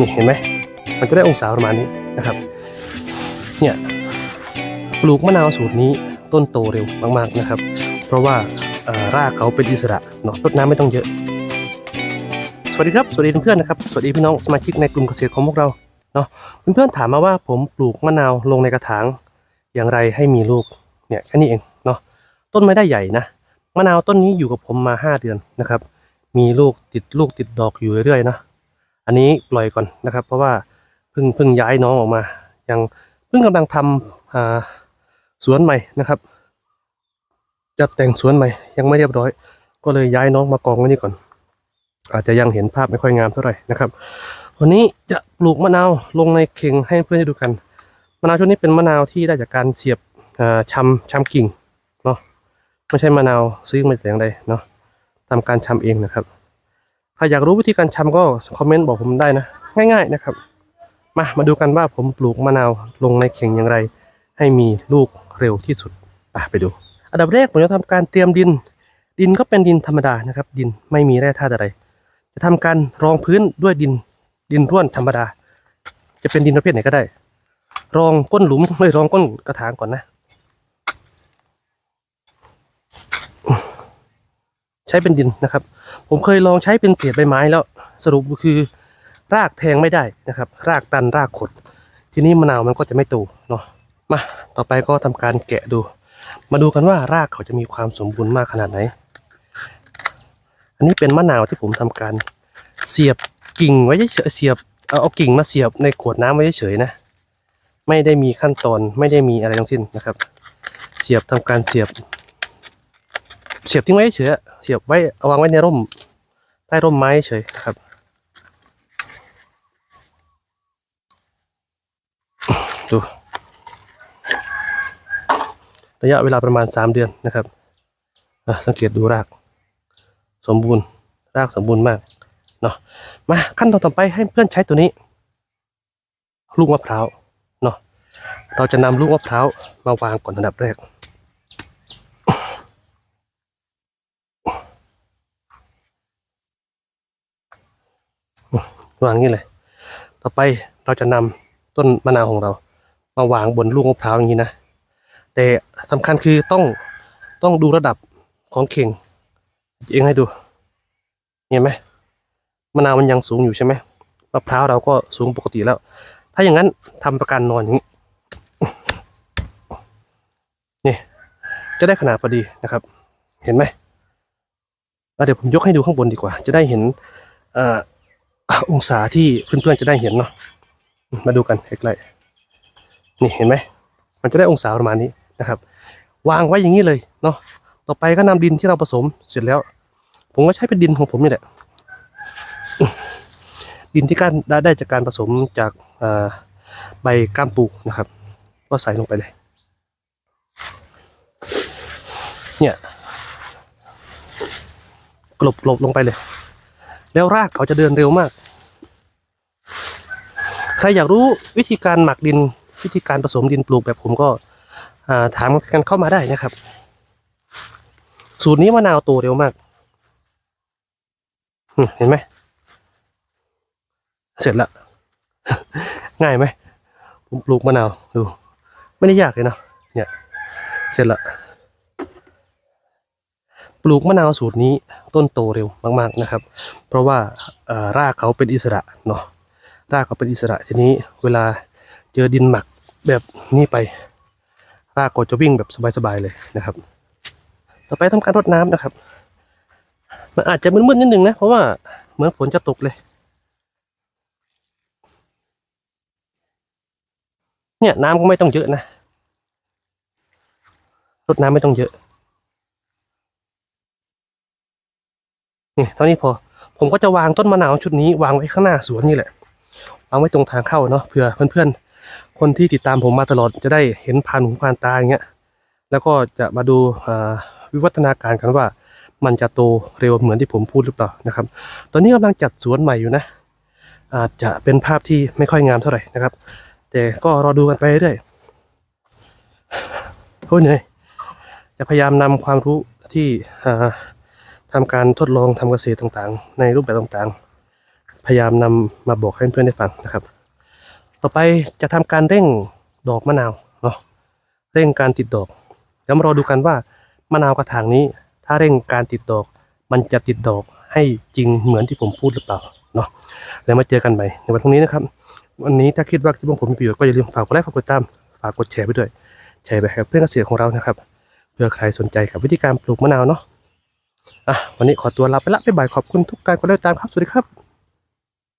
นี่เห็นไหมมันจะได้องศาประมาณนี้นะครับ เนี่ยปลูกมะนาวสูตรนี้ต้นโตเร็วมากๆนะครับ เพราะว่ารากเขาเป็นอิสระเนาะรดน้ำไม่ต้องเยอะ สวัสดีครับ สวัสดีเพื่อนๆนะครับ สวัสดีพี่น้องสมาชิกในกลุ่มเกษตรของพวกเราเนาะเพื่อนๆถามมาว่าผมปลูกมะนาวลงในกระถางอย่างไรให้มีลูกเนี่ยแค่นี้เองเนาะต้นไม่ได้ใหญ่นะมะนาวต้นนี้อยู่กับผมมาห้าเดือนนะครับ มีลูกติดลูกติดดอกอยู่เรื่อยๆนะ อันนี้ปล่อยก่อนนะครับ เพราะว่าเพิ่งเพิ่งย้ายน้องออกมา ยังเพิ่งกำลังทำอ่าสวนใหม่นะครับจัดแต่งสวนใหม่ ยังไม่เรียบร้อย ก็เลยย้ายน้องมากองไว้นี่ก่อน อาจจะยังเห็นภาพไม่ค่อยงามเท่าไหร่นะครับ วันนี้จะปลูกมะนาวลงในเข่งให้เพื่อนได้ดูกันมะนาวชุดนี้เป็นมะนาวที่ได้จากการเสียบอ่าชำชำกิ่งเนาะไม่ใช่มะนาวซื้อมาจากอย่างใดเนาะทำการชำเองนะครับ ครอยากรู้วิธีการชำก็คอมเมนต์บอกผมได้นะ ง่าย ๆนะครับ มามาดูกันว่าผมปลูกมะนาวลงในเข่งอย่างไร ให้มีลูกเร็วที่สุดไปไปดู อันดับแรกผมจะทำการเตรียมดิน ดินก็เป็นดินธรรมดานะครับ ดินไม่มีแร่ธาตุอะไร จะทำการรองพื้นด้วยดินดินร่วนธรรมดา จะเป็นดินประเภทไหนก็ได้ รองก้นหลุมไม่รองก้นกระถางก่อนนะ ใช้เป็นดินนะครับ ผมเคยลองใช้เป็นเศษใบไม้แล้วสรุปคือ รากแทงไม่ได้นะครับ รากตันรากขด ทีนี้มะนาวมันก็จะไม่โตเนาะมาต่อไปก็ทำการแกะดู มาดูกันว่ารากเขาจะมีความสมบูรณ์มากขนาดไหน อันนี้เป็นมะนาวที่ผมทำการเสียบกิ่งไว้เฉยเสียบเอาเอากิ่งมาเสียบในขวดน้ำไว้เฉยนะ ไม่ได้มีขั้นตอนไม่ได้มีอะไรทั้งสิ้นนะครับ เสียบทำการเสียบ เสียบทิ้งไว้เฉยๆเสียบไว้เอาวางไว้ในร่ม ใต้ร่มไม้เฉยครับ ดู ระยะเวลาประมาณสามเดือนนะครับสังเกตดูราก สมบูรณ์ รากสมบูรณ์มากเนาะมาขั้นตอนต่อไปให้เพื่อนใช้ตัวนี้ ลูกมะพร้าวเนาะเราจะนำลูกมะพร้าวมาวางก่อนอันดับแรก วางอย่างนี้เลย ต่อไปเราจะนำต้นมะนาวของเรา มาวางบนลูกมะพร้าวอย่างนี้นะ แต่สำคัญคือต้องต้องดูระดับของเข่งเองให้ดู เห็นไหมมะนาวมันยังสูงอยู่ใช่ไหมมะพร้าวเราก็สูงปกติแล้ว ถ้าอย่างนั้นทำประกันนอนอย่างนี้นี่จะได้ขนาดพอดีนะครับ เห็นไหมเดี๋ยวผมยกให้ดูข้างบนดีกว่า จะได้เห็นเองศาที่เพื่อนๆจะได้เห็นเนาะมาดูกันใกล้ๆนี่เห็นไหมมันจะได้องศาประมาณนี้นะครับ วางไว้อย่างนี้เลยเนาะต่อไปก็นำดินที่เราผสมเสร็จแล้ว ผมก็ใช้เป็นดินของผมนี่แหละดินที่การได้จากการผสมจากใบก้ามปูนะครับ ก็ใส่ลงไปเลย เนี่ยกลบกลบลงไปเลย แล้วรากเขาจะเดินเร็วมาก ใครอยากรู้วิธีการหมักดินวิธีการผสมดินปลูกแบบผมก็าถามกันเข้ามาได้นะครับ สูตรนี้มะนาวโตเร็วมากเห็นไหมเสร็จละง่ายไหมผมปลูกมะนาวดูไม่ได้ยากเลยเนาะเนี่ยเสร็จละ ปลูกมะนาวสูตรนี้ต้นโตเร็วมากๆนะครับ เพราะว่ารากเขาเป็นอิสระเนาะรากเขาเป็นอิสระทีนี้เวลาเจอดินหมักแบบนี้ไป รากก็จะวิ่งแบบสบายๆเลยนะครับ ต่อไปทำการรดน้ำนะครับ มันอาจจะมืดๆนิดนึงนะเพราะว่าเหมือนฝนจะตกเลยเนี่ยน้ำก็ไม่ต้องเยอะนะรดน้ำไม่ต้องเยอะ นี่เท่านี้พอ ผมก็จะวางต้นมะนาวชุดนี้วางไว้ข้างหน้าสวนนี่แหละ วางไว้ตรงทางเข้าเนาะเผื่อเพื่อนๆ คนที่ติดตามผมมาตลอดจะได้เห็นผ่านหูผ่านตาอย่างเงี้ย แล้วก็จะมาดูวิวัฒนาการกันว่า มันจะโตเร็วเหมือนที่ผมพูดหรือเปล่านะครับ ตอนนี้กำลังจัดสวนใหม่อยู่นะ อาจจะเป็นภาพที่ไม่ค่อยงามเท่าไหร่นะครับ แต่ก็รอดูกันไปเรื่อยโอ้ยเหนื่อยจะพยายามนำความรู้ที่ อ่าทำการทดลองทำเกษตรต่างๆ ในรูปแบบต่างๆ พยายามนำมาบอกให้เพื่อนได้ฟังนะครับ ต่อไปจะทำการเร่งดอกมะนาวเนาะเร่งการติดดอกเดี๋ยวมารอดูกันว่ามะนาวกระถางนี้ ถ้าเร่งการติดดอก มันจะติดดอกให้จริงเหมือนที่ผมพูดหรือเปล่าเนาะแล้วมาเจอกันใหม่ในวันพรุ่งนี้นะครับ วันนี้ถ้าคิดว่าคลิปของผมมีประโยชน์ก็อย่าลืมฝากกดไลค์ฝากกดติดตามฝากกดแชร์ไปด้วยแชร์ไปให้เพื่อนเกษตรของเรานะครับ เพื่อใครสนใจกับวิธีการปลูกมะนาวเนาะ อะวันนี้ขอตัวลาไปละบ๊ายบายขอบคุณทุกการกดติดตามครับ สวัสดีครับ